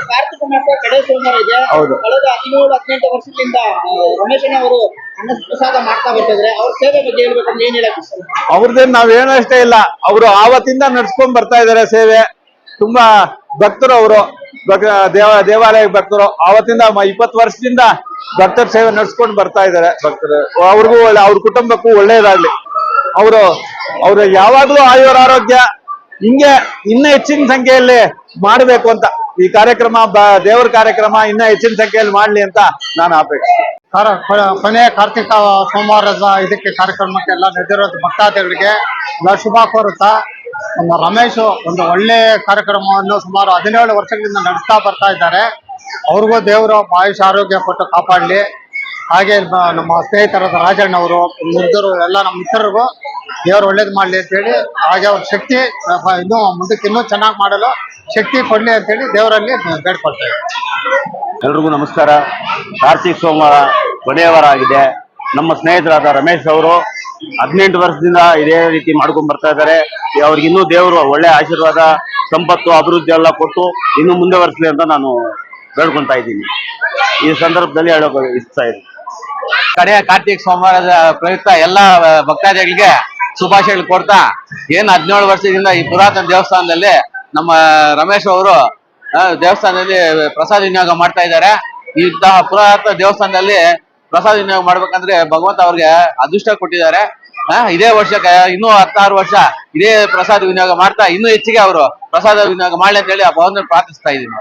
ಕಾರ್ತಿಕ ಮಾಸ ಕಡೆ ಸೋಮವಾರ ಇದೆ. ಹೌದು. ಕಳೆದ ಹದಿನೇಳು ಹದಿನೆಂಟು ವರ್ಷದಿಂದ ರಮೇಶಣ್ಣ ಅವರು ಅನ್ನ ಪ್ರಸಾದ ಮಾಡ್ತಾ ಬರ್ತಿದ್ರೆ. ಅವ್ರ ಸೇವೆ ಬಗ್ಗೆ ಹೇಳ್ಬೇಕಂದ್ರೆ ಏನ್ ಹೇಳಕ್ ಇಷ್ಟ ಅವ್ರದ್ದೇನ್ ನಾವ್ ಏನೂ ಅಷ್ಟೇ ಇಲ್ಲ. ಅವರು ಆವತ್ತಿಂದ ನಡ್ಸ್ಕೊಂಡ್ ಬರ್ತಾ ಇದಾರೆ ಸೇವೆ. ತುಂಬಾ ಭಕ್ತರು ಅವರು. ದೇವ ದೇವಾಲಯ ಭಕ್ತರು. ಆವತ್ತಿಂದ ಮ- ಇಪ್ಪತ್ತು ವರ್ಷದಿಂದ ಭಕ್ತರ ಸೇವೆ ನಡ್ಸ್ಕೊಂಡು ಬರ್ತಾ ಇದಾರೆ. ಭಕ್ತರು. ಅವ್ರಿಗೂ ಒಳ್ಳೆ ಅವ್ರ ಕುಟುಂಬಕ್ಕೂ ಒಳ್ಳೇದಾಗ್ಲಿ. ಅವರು ಅವ್ರು ಯಾವಾಗ್ಲೂ ಆಯುರ ಆರೋಗ್ಯ ಹಿಂಗೆ ಇನ್ನ ಹೆಚ್ಚಿನ ಸಂಖ್ಯೆಯಲ್ಲಿ ಮಾಡಬೇಕು ಅಂತ. ಈ ಕಾರ್ಯಕ್ರಮ ದೇವರ ಕಾರ್ಯಕ್ರಮ ಇನ್ನ ಹೆಚ್ಚಿನ ಸಂಖ್ಯೆಯಲ್ಲಿ ಮಾಡ್ಲಿ ಅಂತ ನಾನು ಅಪೇಕ್ಷೆ ಕೊನೆಯ ಕಾರ್ತಿಕ ಸೋಮವಾರದ ಇದಕ್ಕೆ ಕಾರ್ಯಕ್ರಮಕ್ಕೆ ಎಲ್ಲ ನೆರೆದಿರೋದು ಭಕ್ತಾದಿಗಳಿಗೆ ಎಲ್ಲ ಶುಭ ಕೋರುತ್ತಾ, ನಮ್ಮ ರಮೇಶ್ ಒಂದು ಒಳ್ಳೆ ಕಾರ್ಯಕ್ರಮವನ್ನು ಸುಮಾರು ಹದಿನೇಳು ವರ್ಷಗಳಿಂದ ನಡೆಸ್ತಾ ಬರ್ತಾ ಇದ್ದಾರೆ. ಅವ್ರಿಗೂ ದೇವರು ಆಯುಷ ಆರೋಗ್ಯ ಕೊಟ್ಟು ಕಾಪಾಡಲಿ. ಹಾಗೆ ನಮ್ಮ ಸ್ನೇಹಿತರಾದ ರಾಜಣ್ಣ ಅವರು ನಿರ್ದರು ಎಲ್ಲ ನಮ್ಮ ಮಿತ್ರರಿಗೂ ದೇವರು ಒಳ್ಳೇದು ಮಾಡಲಿ ಅಂತೇಳಿ ಹಾಗೆ ಅವ್ರ ಶಕ್ತಿ ಇನ್ನೂ ಮುಂದಕ್ಕೆ ಇನ್ನೂ ಚೆನ್ನಾಗಿ ಮಾಡಲು ಶಕ್ತಿ ಕೊಡಲಿ ಅಂತೇಳಿ ದೇವರಲ್ಲಿ ಬೇಡ್ಕೊಳ್ತೇವೆ ಎಲ್ರಿಗೂ ನಮಸ್ಕಾರ. ಕಾರ್ತಿಕ್ ಸೋಮವಾರ ಕೊನೆಯವಾರ ಆಗಿದೆ. ನಮ್ಮ ಸ್ನೇಹಿತರಾದ ರಮೇಶ್ ಅವರು ಹದಿನೆಂಟು ವರ್ಷದಿಂದ ಇದೇ ರೀತಿ ಮಾಡ್ಕೊಂಡ್ ಬರ್ತಾ ಇದ್ದಾರೆ. ಅವ್ರಿಗೆ ಇನ್ನೂ ದೇವರು ಒಳ್ಳೆ ಆಶೀರ್ವಾದ ಸಂಪತ್ತು ಅಭಿವೃದ್ಧಿ ಎಲ್ಲ ಕೊಟ್ಟು ಇನ್ನೂ ಮುಂದುವರಿಸಲಿ ಅಂತ ನಾನು ಬೇಡ್ಕೊಂತಾ ಇದ್ದೀನಿ. ಈ ಸಂದರ್ಭದಲ್ಲಿ ಹೇಳೋಕೆ ಇಷ್ಟ ಇದೆ. ಕಡೆಯ ಕಾರ್ತಿಕ್ ಸೋಮವಾರದ ಪ್ರಯುಕ್ತ ಎಲ್ಲ ಭಕ್ತಾದಿಗಳಿಗೆ ಶುಭಾಶಯಗಳು ಕೊಡ್ತಾ, ಏನ್ ಹದಿನೇಳು ವರ್ಷದಿಂದ ಈ ಪುರಾತನ ದೇವಸ್ಥಾನದಲ್ಲಿ ನಮ್ಮ ರಮೇಶ್ ಅವರು ದೇವಸ್ಥಾನದಲ್ಲಿ ಪ್ರಸಾದ ವಿನಿಯೋಗ ಮಾಡ್ತಾ ಇದ್ದಾರೆ. ಇಂತಹ ಪುರಾತನ ದೇವಸ್ಥಾನದಲ್ಲಿ ಪ್ರಸಾದ ವಿನಿಯೋಗ ಮಾಡ್ಬೇಕಂದ್ರೆ ಭಗವಂತ ಅವ್ರಿಗೆ ಅದೃಷ್ಟ ಕೊಟ್ಟಿದ್ದಾರೆ. ಇದೇ ವರ್ಷಕ್ಕೆ ಇನ್ನೂ ಹತ್ತಾರು ವರ್ಷ ಇದೇ ಪ್ರಸಾದ ವಿನಿಯೋಗ ಮಾಡ್ತಾ, ಇನ್ನೂ ಹೆಚ್ಚಿಗೆ ಅವರು ಪ್ರಸಾದ ವಿನಿಯೋಗ ಮಾಡ್ಲಿ ಅಂತ ಹೇಳಿ ಆ ಭಗವಂತನ ಪ್ರಾರ್ಥಿಸ್ತಾ ಇದ್ದೀನಿ.